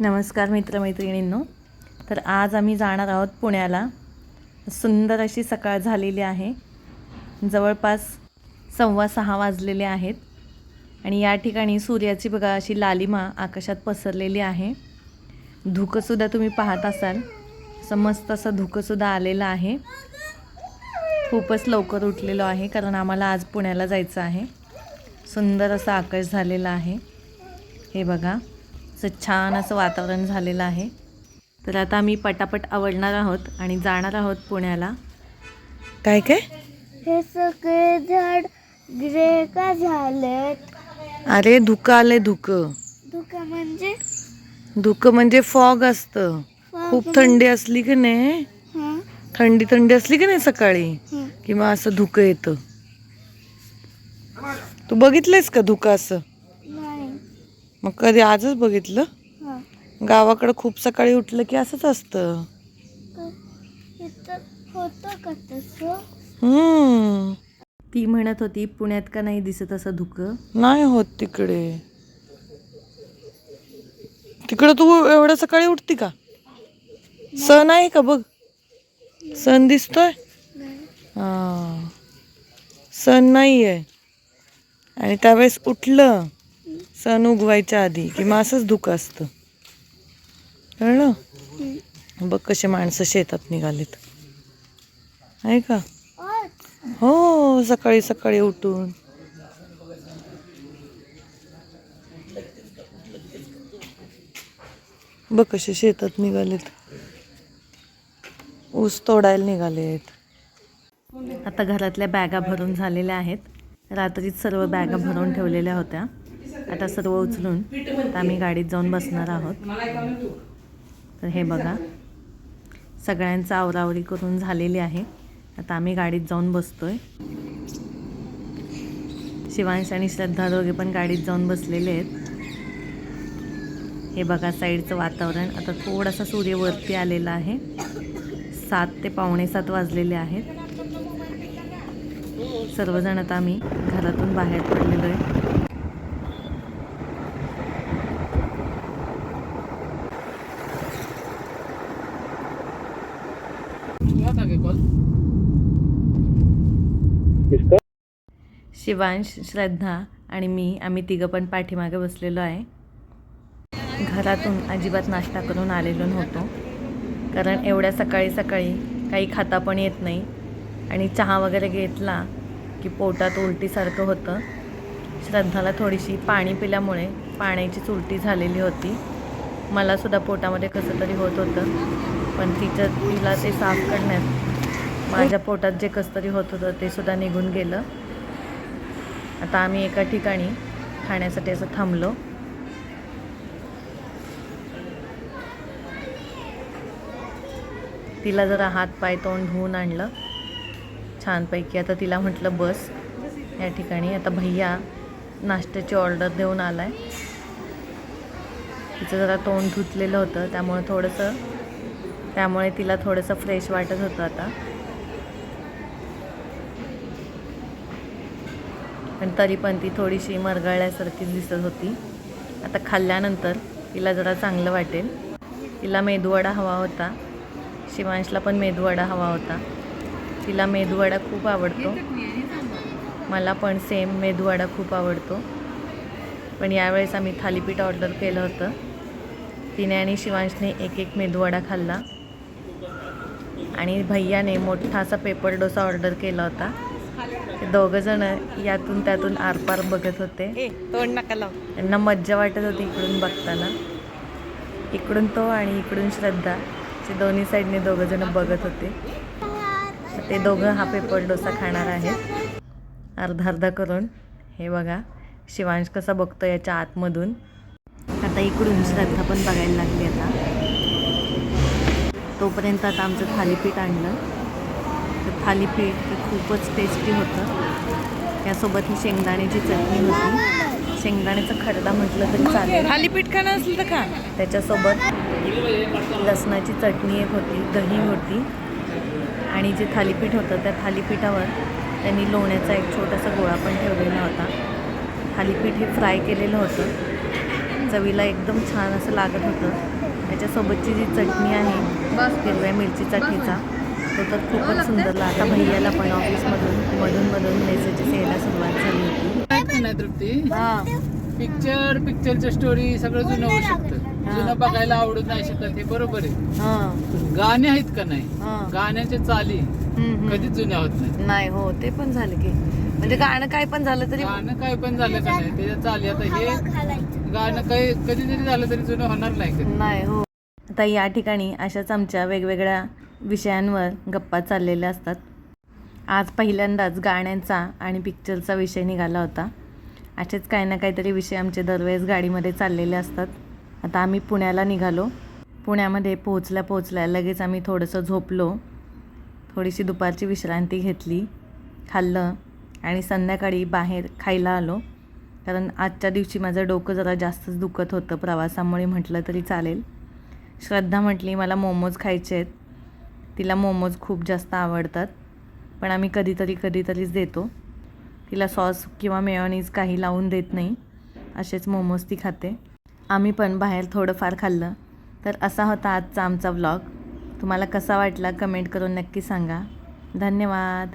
नमस्कार मित्रमैत्रिणींनो. तर आज आम्ही जाणार आहोत पुण्याला. सुंदर अशी सकाळ झालेली आहे. जवळपास सव्वा सहा वाजलेले आहेत. आणि या ठिकाणी सूर्याची बघा अशी लालिमा आकाशात पसरलेली आहे. धुकंसुद्धा तुम्ही पाहत असाल. असं मस्त असं धुकंसुद्धा आलेलं आहे. खूपच लवकर उठलेलो आहे कारण आम्हाला आज पुण्याला जायचं आहे. सुंदर असं आकाश झालेलं आहे. हे बघा. असं छान असं वातावरण झालेलं आहे. तर आता आम्ही पटापट आवडणार आहोत आणि जाणार आहोत पुण्याला. काय काय? हे सगळे झाड ग्रे का झालेत? अरे धुकं आलंय धुकं. धुका म्हणजे? धुकं म्हणजे फॉग असतं. खूप थंडी असली की नाही? हं, थंडी थंडी असली की नाही सकाळी? हं. किंवा असं धुकं येतं. तू बघितलंयस का धुकं असं? मग कधी आजच बघितलं? हं. गावाकडं खूप सकाळी उठलं की असंच असतं. क- इथं होतं का तसं? हम्म. ती म्हणत होती पुण्यात का नाही दिसत असं धुकं? नाही होत तिकडे. तिकडे तू एवढ्या सकाळी उठती का? सण आहे का बघ? सण दिसतोय? नाही. हा. सण नाही आहे आणि त्यावेळेस उठलं. सण उगवायच्या आधी की मग असंच धुकं असतं. कळलं? बघ कसे माणसं शेतात निघालेत. आहे का? हो सकाळी सकाळी उठून. बघ कसे शेतात निघालेत. ऊस तोडायला निघालेत. आता घरातल्या बॅगा भरून झालेल्या आहेत. रात्रीच सर्व बॅगा भरून ठेवलेल्या होत्या. आता सर्व उचलून आता आम्ही गाडीत जाऊन बसणार आहोत. तर हे बघा. सगळ्यांचं आवरावरी करून झालेली आहे. आता आम्ही गाडीत जाऊन बसतोय. शिवांश आणि श्रद्धा दोघे पण गाडीत जाऊन बसलेले आहेत. हे बघा साईडचं वातावरण. आता थोडासा सूर्य वरती आलेला आहे. सात ते पावणे सात वाजलेले आहेत. सर्वजण आता आम्ही घरातून बाहेर पडलेलो आहे. शिवांश श्रद्धा आणि मी आम्ही तिघं पण पाठीमागे बसलेलो आहे. घरातून अजिबात नाश्ता करून आलेलो नव्हतो. कारण एवढ्या सकाळी सकाळी काही खाता पण येत नाही. आणि चहा वगैरे घेतला की पोटात उलटीसारखं होतं. श्रद्धाला थोडीशी पाणी पिल्यामुळे पाण्याचीच उलटी झालेली होती. मलासुद्धा पोटामध्ये कसं तरी होत होतं. पण तिचं तिला ते साफ करण्यात माझ्या पोटात जे कसं तरी होत होतं ते सुद्धा निघून गेलं. आता आम्ही एका ठिकाणी खाण्यासाठी असं थांबलो. तिला जरा हात पाय तोंड धुवून आणलं. छानपैकी आता तिला म्हटलं बस या ठिकाणी. आता भैया नाश्त्याची ऑर्डर देऊन आला आहे तिचं जरा तोंड धुतलेलं होतं त्यामुळे थोडंसं त्यामुळे तिला थोडंसं फ्रेश वाटत होतं आता. पण तरी पण ती थोडीशी मरगळल्यासारखीच दिसत होती. आता खाल्ल्यानंतर तिला जरा चांगलं वाटेल. तिला मेदूवडा हवा होता. शिवांशला पण मेदूवडा हवा होता. तिला मेदूवडा खूप आवडतो. मला पण सेम मेदूवडा खूप आवडतो. पण यावेळेस आम्ही थालीपीठ ऑर्डर केलं होतं. तिने आणि शिवांशने एक एक मेदूवडा खाल्ला. आणि भैयाने मोठा असा पेपर डोसा ऑर्डर केला होता. दोघं जण यातून त्यातून आरपार बघत होते. तोंड नका लाव. त्यांना मज्जा वाटत होती इकडून बघताना. इकडून तो आणि इकडून श्रद्धा ते दोन्ही साईडने दोघं जण बघत होते. ते दोघं हा पेपर डोसा खाणार आहेत. अर्धा अर्धा करून. हे बघा शिवांश कसा बघतो याच्या आतमधून. आता इकडून श्रद्धा पण बघायला लागली आता. तोपर्यंत आता आमचं थालीपीठ आणलं. तर थालीपीठ खूपच टेस्टी होतं. त्यासोबत ही शेंगदाण्याची चटणी होती. शेंगदाण्याचा खरडा म्हटलं तरी चालेल. थालीपीठ खाणं असेल तर खा. त्याच्यासोबत लसणाची चटणी एक होती दही होती. आणि जे थालीपीठ होतं त्या थालीपीठावर त्यांनी लोण्याचा एक छोटासा गोळा पण ठेवलेला होता. थालीपीठ हे फ्राय केलेलं होतं. चवीला एकदम छान असं लागत होतं. त्याच्यासोबतची जी चटणी आहे हिरव्या मिरचीचा ठेचा. तो तर खूपच सुंदर लागला. भैयाला पण ऑफिसमधून मधून मधून मेसेजेस यायला सुरुवात झाली होती. आहेत की नाही तृप्ती. हां. पिक्चर पिक्चरच्या स्टोरी सगळं जुनं होऊ शकतं. जुनं बघायला आवडत नाही शकत हे बरोबर आहे. हां. गाणे आहेत का नाही? हां. गाण्याच्या चाली कधीच जुन्या होत नाही नाही हो ते पण झालं की. म्हणजे गाणं काय पण झालं तरी गाणं काय पण झालं का नाही त्याच्या चाली आता हे गाणं काही कधी जरी झालं तरी जुनं होणार नाही नाही हो. आता या ठिकाणी अशाच आमच्या वेगवेगळ्या विषयांवर गप्पा चाललेल्या असतात. आज पहिल्यांदाच गाण्यांचा आणि पिक्चरचा विषय निघाला होता. असेच काही ना काहीतरी विषय आमचे दरवेळेस गाडीमध्ये चाललेले असतात. आता आम्ही पुण्याला निघालो. पुण्यामध्ये पोहोचल्या पोहोचल्या लगेच आम्ही थोडंसं झोपलो. थोडीशी दुपारची विश्रांती घेतली खाल्लं आणि संध्याकाळी बाहेर खायला आलो. कारण आजच्या दिवशी माझं डोकं जरा जास्तच दुखत होतं प्रवासामुळे म्हटलं तरी चालेल. श्रद्धा म्हटली मला मोमोज खायचे आहेत तिला मोमोज खूप जास्त आवडतात पण आम्ही कधीतरी कधीतरीच देतो. तिला सॉस किंवा मेयोनीज काही लावून देत नाही असेच मोमोज ती खाते. आम्ही पण बाहेर थोडंफार खाल्लं. तर असा होता आजचा आमचा व्लॉग तुम्हाला कसा वाटला कमेंट करून नक्की सांगा. धन्यवाद.